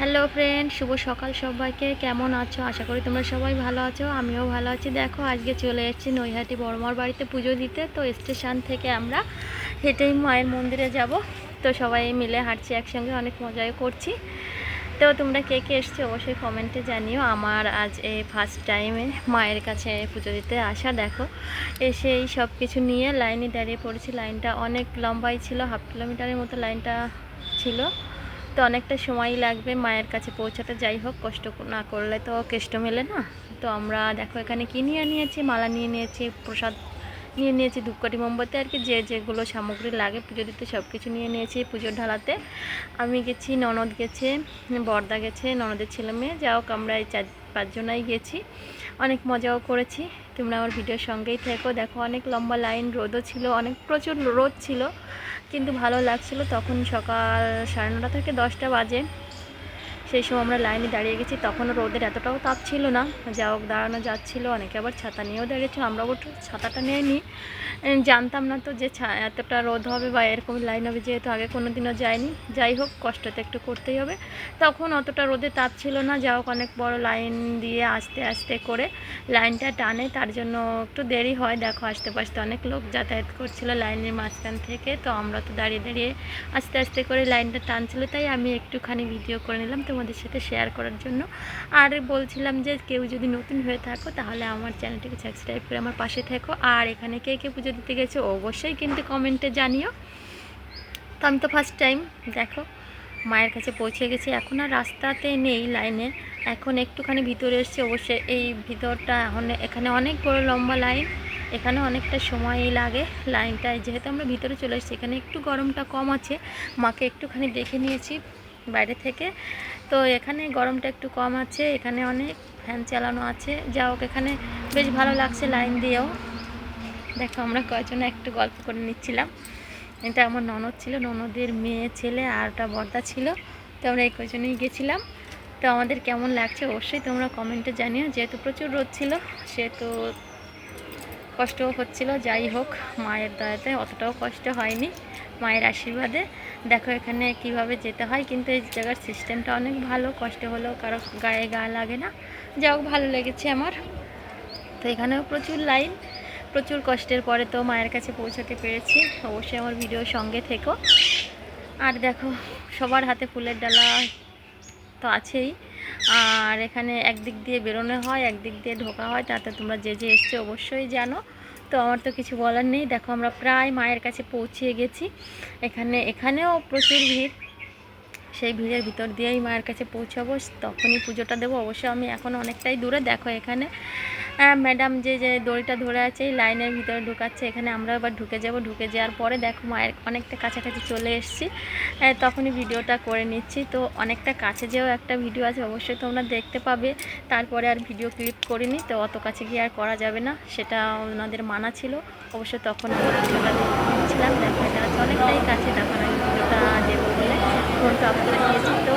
Hello friend শুভ সকাল সবাইকে। কেমন আছো? আশা করি তোমরা সবাই ভালো আছো, আমিও ভালো আছি। দেখো, আজকে চলে এসেছি নৈহাটি বড়মার বাড়িতে পুজো দিতে। তো স্টেশন থেকে আমরা হেঁটেই মায়ের মন্দিরে যাব। তো সবাই মিলে হাঁটছি একসঙ্গে, অনেক মজাও করছি। তো তোমরা কে কে এসছো অবশ্যই কমেন্টে জানিও। আমার আজ এই ফার্স্ট টাইমে মায়ের কাছে পুজো দিতে আসা, দেখো। এসে এই সব কিছু নিয়ে লাইনে দাঁড়িয়ে পড়েছি। লাইনটা অনেক লম্বাই ছিল, হাফ কিলোমিটারের মতো লাইনটা ছিল। তো অনেকটা সময় লাগবে মায়ের কাছে পৌঁছাতে, যাই হোক, কষ্ট না করলে তো কেষ্ট মেলে না। তো আমরা দেখো এখানে কি নিয়ে নিয়েছি, মালা নিয়ে নিয়েছি, প্রসাদ নিয়ে নিয়েছি, ধূপকাঠি, মোমবাতি আর কি, যে যেগুলো সামগ্রী লাগে পুজো দিতে সব কিছু নিয়ে নিয়েছি পুজোর ঢালাতে। আমি গেছি, ননদ গেছে, বর্দা গেছে, ননদের ছেলে মেয়ে। যা হোক, আমরা এই চার পাঁচজনাই গেছি। অনেক মজাও করেছি। তোমরা আমার ভিডিওর সঙ্গেই থেকো। দেখো অনেক লম্বা লাইন, রোদও ছিল, অনেক প্রচুর রোদ ছিল। কিন্তু ভালো লাগছিল তখন সকাল সাড়ে নটা থেকে দশটা বাজে। সেই সময় আমরা লাইনে দাঁড়িয়ে গেছি, তখনও রোদের এতটাও তাপ ছিল না। যা হোক, দাঁড়ানো যাচ্ছিল, অনেকে আবার ছাতা নিয়েও দাঁড়িয়েছিল আমরা একটু ছাতাটা নিয়ে নিই জানতাম না তো যে এতটা রোদ হবে বা এরকম লাইন হবে, যেহেতু আগে কোনো দিনও যায়নি। যাই হোক কষ্ট তো একটু করতেই হবে। তখন অতটা রোদে তাপ ছিল না, যা হোক, অনেক বড় লাইন দিয়ে আস্তে আস্তে করে লাইনটা টানে, তার জন্য একটু দেরি হয়। দেখো, আস্তে পাশতে অনেক লোক যাতায়াত করছিল লাইনের মাঝখান থেকে, তো আমরা তো দাঁড়িয়ে দাঁড়িয়ে আস্তে আস্তে করে লাইনটা টানছিল, তাই আমি একটুখানি ভিডিও করে নিলাম। তোমাদের সাথে শেয়ার করার জন্য। আর বলছিলাম যে, কেউ যদি নতুন হয়ে থাকো, তাহলে আমার চ্যানেলটিকে সাবস্ক্রাইব করে আমার পাশে থেকো। আর এখানে কে কে পুজো দিতে গেছে, অবশ্যই কিন্তু কমেন্টে জানিও। তো আমি তো ফার্স্ট টাইম দেখো, মায়ের কাছে পৌঁছে গেছি। এখন আর রাস্তাতে নেই লাইনে এখন একটুখানি ভিতরে এসেছি, অবশ্যই এই ভিতরটা এখন, এখানে অনেক বড় লম্বা লাইন এখানে অনেকটা সময় লাগে লাইনটায় যেহেতু আমরা ভিতরে চলে এসেছি, এখানে একটু গরমটা কম আছে। মাকে একটুখানি দেখে নিয়েছি। বাইরে থেকে। তো এখানে গরমটা একটু কম আছে, এখানে অনেক ফ্যান চালানো আছে। যা হোক, এখানে বেশ ভালো লাগছে লাইন দিয়েও। দেখো, আমরা কয়জন একটু গল্প করে নিচ্ছিলাম। এটা আমার ননদ ছিল, ননদের মেয়ে ছেলে আর ওটা বর্দা ছিল। তো আমরা এই কয়জনেই গেছিলাম। তো আমাদের কেমন লাগছে অবশ্যই তোমরা কমেন্টে জানিও। যেহেতু প্রচুর রোদ ছিল, সেহেতু কষ্টও হচ্ছিল। যাই হোক, মায়ের দয়াতে অতটাও কষ্ট হয়নি, মায়ের আশীর্বাদে। দেখো এখানে কীভাবে যেতে হয়, কিন্তু এই জায়গার সিস্টেমটা অনেক ভালো, কষ্ট হলেও কারও গায়ে গা লাগে না। যা হোক, ভালো লেগেছে আমার। তো এখানেও প্রচুর লাইন, প্রচুর কষ্টের পরে তো মায়ের কাছে পৌঁছাতে পেরেছি। অবশ্যই আমার ভিডিও সঙ্গে থেকো। আর দেখো, সবার হাতে ফুলের ডালা তো আছেই। আর এখানে একদিক দিয়ে বেরোনো হয়, একদিক দিয়ে ঢোকা হয়, তাতে তোমরা যে যে এসছো অবশ্যই জানো। তো আমার তো কিছু বলার নেই। দেখো আমরা প্রায় মায়ের কাছে পৌঁছে গেছি। এখানে, এখানেও প্রচুর ভিড়। সেই ভিড়ের ভিতর দিয়েই মায়ের কাছে পৌঁছাবো, তখনই পুজোটা দেবো। অবশ্য আমি এখন অনেকটাই দূরে, দেখো এখানে। ম্যাডাম যে যে দড়িটা ধরে আছে, এই লাইনের ভিতরে ঢুকাচ্ছে, এখানে আমরা এবার ঢুকে যাব। ঢুকে যাওয়ার পরে দেখো মায়ের অনেকটা কাছাকাছি চলে এসেছি। তখনই ভিডিওটা করে নিচ্ছি। তো অনেকটা কাছে যেও একটা ভিডিও আছে, অবশ্যই তোমরা দেখতে পাবে। তারপরে আর ভিডিও ক্লিপ করিনি, তো অত কাছে গিয়ে আর করা যাবে না। সেটা ওনাদের মানা ছিল। অবশ্যই তখন আমরা ভিডিওটা দেখছিলাম, দেখো এটা অনেকটাই কাছে, তখন আমি ভিডিওটা দেবো বলে contato com a minha editora.